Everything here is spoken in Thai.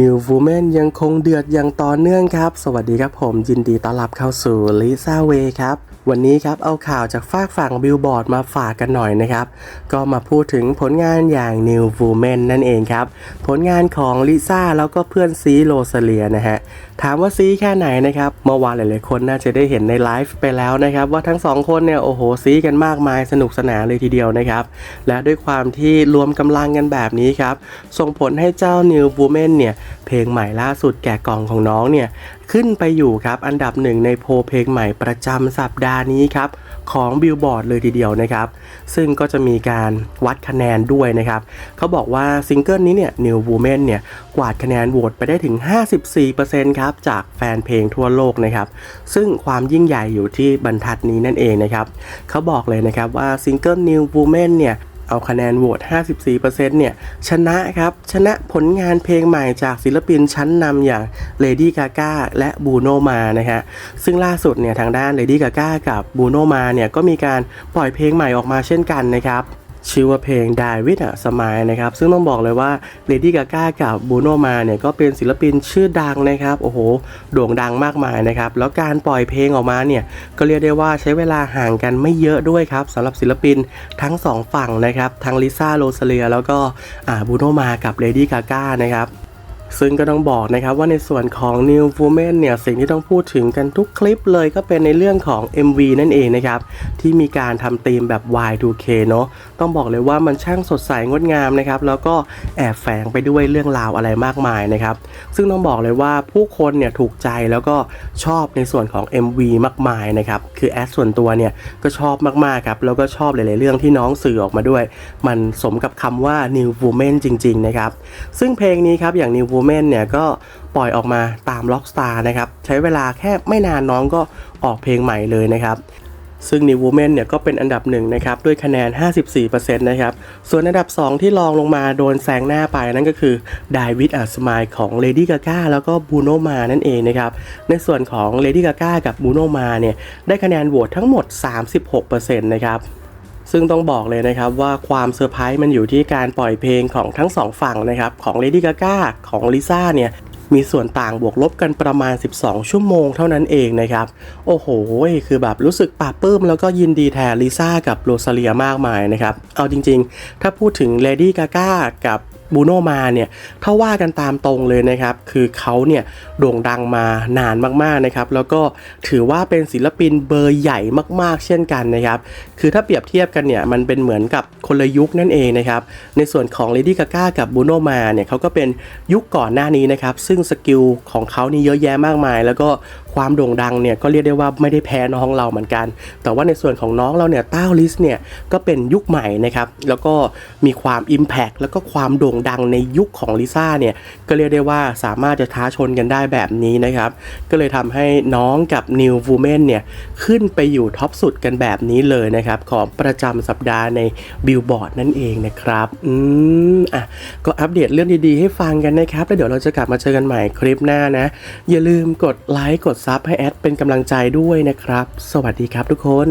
นิวฟูแมนยังคงเดือดอย่างต่อเนื่องครับ สวัสดีครับผมยินดีต้อนรับเข้าสู่ลิซ่าเวครับ วันนี้ครับเอาข่าวจากฝากฝั่งบิลบอร์ดมาฝากกันหน่อยนะครับ ก็มาพูดถึงผลงานอย่าง New Woman นั่นเองครับ ผลงานของลิซ่าแล้วก็เพื่อนซีโรซาเลียนะฮะ ถามว่าซีแค่ไหนนะครับ เมื่อวานหลายๆคนน่าจะได้เห็นในไลฟ์ไปแล้วนะครับ ว่าทั้งสองคนเนี่ย โอ้โห ซีกันมากมายสนุกสนานเลยทีเดียวนะครับ และด้วยความที่รวมกำลังกันแบบนี้ครับ ส่งผลให้เจ้า New Woman เนี่ย เพลงใหม่ล่าสุดแกะกล่องของน้องเนี่ยขึ้นไปอยู่ครับอันดับหนึ่งในโพเพลงใหม่ประจำสัปดาห์นี้ครับของบิลบอร์ดเลยทีเดียวนะครับ ซึ่งก็จะมีการวัดคะแนนด้วยนะครับเขาบอกว่าซิงเกิลนี้เนี่ย New Woman เนี่ย กวาดคะแนนโหวตไปได้ถึง 54%ครับ จากแฟนเพลงทั่วโลกนะครับ ซึ่งความยิ่งใหญ่อยู่ที่บรรทัดนี้นั่นเองนะครับเขาบอกเลยนะครับว่าซิงเกิล New Woman เนี่ย เอาคะแนนโหวต 54%เนี่ย ชนะครับ ชนะผลงานเพลงใหม่จากศิลปินชั้นนำอย่าง Lady Gaga และ Bruno Mars นะฮะ ซึ่งล่าสุดเนี่ย ทางด้าน Lady Gaga กับ Bruno Mars เนี่ย ก็มีการปล่อยเพลงใหม่ออกมาเช่นกันนะครับ ชื่อว่าเพลง Die with a Smile นะครับ ซึ่งต้องบอกเลยว่า Lady Gaga กับ Bruno Mars เนี่ยก็เป็นศิลปินชื่อดังนะครับ โอ้โห โด่งดังมากมายนะครับ แล้วการปล่อยเพลงออกมาเนี่ย ก็เรียกได้ว่าใช้เวลาห่างกันไม่เยอะด้วยครับสำหรับศิลปินทั้งสองฝั่งนะครับ ทั้งลิซ่าโรซาเลียแล้วก็บูโนมากับ Lady Gaga นะครับ ซึ่งก็ต้องบอกนะครับว่าในส่วนของ New Woman เนี่ยสิ่งที่ต้องพูดถึงกันทุกคลิปเลยก็เป็นในเรื่องของ MV นั่นเองนะครับ ที่มีการทำธีมแบบ Y2K เนอะต้องบอกเลยว่ามันช่างสดใสงดงามนะครับ แล้วก็แอบแฝงไปด้วยเรื่องราวอะไรมากมายนะครับ ซึ่งต้องบอกเลยว่าผู้คนเนี่ยถูกใจแล้วก็ชอบในส่วนของ MV มากมายนะครับ คือแอดส่วนตัวเนี่ยก็ชอบมากๆครับแล้วก็ชอบหลาย ๆ เรื่องที่น้องสื่อออกมาด้วย มันสมกับคำว่า New Woman จริง ๆ นะครับ ซึ่งเพลงนี้ครับอย่าง New Woman เนี่ยก็ปล่อยออกมาตาม Rockstar นะครับ ใช้เวลาแค่ไม่นานน้องก็ออกเพลงใหม่เลยนะครับ ซึ่ง New Woman เนี่ยก็เป็นอันดับหนึ่งนะครับ ด้วยคะแนน 54%นะครับ ส่วนอันดับ 2 ที่รองลงมาโดนแซงหน้าไปนั่นก็คือ Die with a Smile ของ Lady Gaga แล้วก็ Bruno m a r นั่นเองนะครับ ในส่วนของ Lady Gaga กับ Bruno m a r เนี่ยได้คะแนนโหวตทั้งหมด 36%นะครับ ซึ่งต้องบอกเลยนะครับว่าความเซอร์ไพรส์มันอยู่ที่การปล่อยเพลงของทั้งสองฝั่งนะครับของ Lady Gaga ของ Lisa เนี่ยมีส่วนต่างบวกลบกันประมาณ 12 ชั่วโมงเท่านั้นเองนะครับ โอ้โห คือแบบรู้สึกปลาบปื้มแล้วก็ยินดีแทนลิซ่ากับโรซาเลียมากมายนะครับ เอาจริงๆ ถ้าพูดถึงเลดี้กาก้ากับ บูโนมาเนี่ยถ้าว่ากันตามตรงเลยนะครับ คือเขาเนี่ยโด่งดังมานานมากๆนะครับ แล้วก็ถือว่าเป็นศิลปินเบอร์ใหญ่มากๆ เช่นกันนะครับ คือถ้าเปรียบเทียบกันเนี่ยมันเป็นเหมือนกับคนละยุคนั่นเองนะครับ ในส่วนของ Lady Gaga กับ Bruno Mars เนี่ยเขาก็เป็นยุคก่อนหน้านี้นะครับ ซึ่งสกิลของเขานี่เยอะแยะมากมาย แล้วก็ ความโด่งดังเนี่ยก็เรียกได้ว่าไม่ได้แพ้น้องเราเหมือนกัน แต่ว่าในส่วนของน้องเราเนี่ยต้าลิสเนี่ยก็เป็นยุคใหม่นะครับ แล้วก็มีความ Impact แล้วก็ความโด่งดังในยุคของลิซ่าเนี่ยก็เรียกได้ว่าสามารถจะท้าชนกันได้แบบนี้นะครับ ก็เลยทำให้น้องกับ New Woman เนี่ยขึ้นไปอยู่ท็อปสุดกันแบบนี้เลยนะครับ ของประจำสัปดาห์ในบิลบอร์ดนั่นเองนะครับ อืมอะก็อัปเดตเรื่องดีๆ ให้ฟังกันนะครับแล้วเดี๋ยวเราจะกลับมาเจอกันใหม่คลิปหน้านะ อย่าลืมกดไลค์กดซับให้แอดเป็นกำลังใจด้วยนะครับ สวัสดีครับทุกคน